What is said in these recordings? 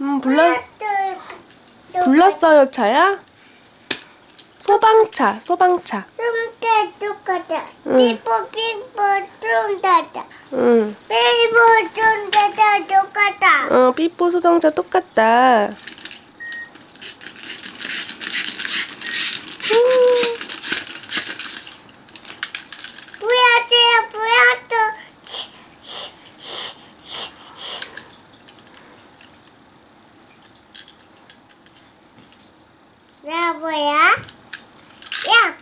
음, 불렀, 또 불렀어요, 차야? 소방차, 소방차. 똑같아. 응. 삐뽀 삐뽀 숨다다. 응. 삐뽀 숨다다 똑같아. 어, 삐뽀 소방차 똑같다. 음, 보여줘요 보여줘. 야 뭐야? 야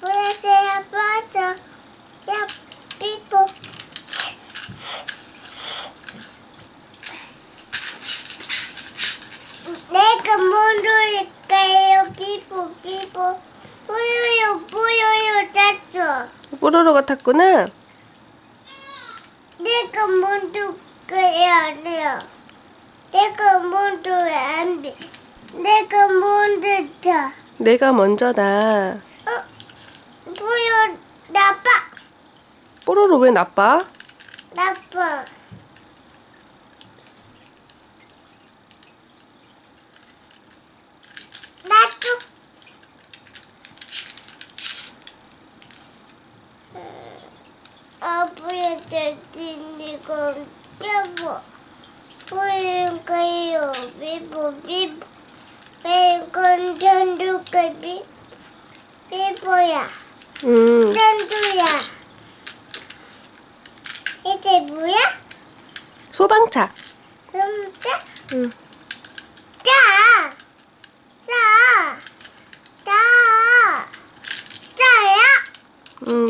보여줘요 보여줘. 야 삐뽀. 내가 먼저일까요? 삐뽀 삐뽀. 보여요 보여요 짰어. 뽀로로가 탔구나. 내가 돼요. 내가 돼. 내가 먼저 먼저다. 어? 보여 나빠 뽀로로 왜 나빠? 나빠. 나도. 아빠의 대신 이건 뼈보 보일까요? 비보 비보 베이컨 전두 삐, 삐뽀야. 음. 짠두야. 이게 뭐야? 소방차. 소방차? 응. 음. 짜! 짜! 짜! 짜야? 음.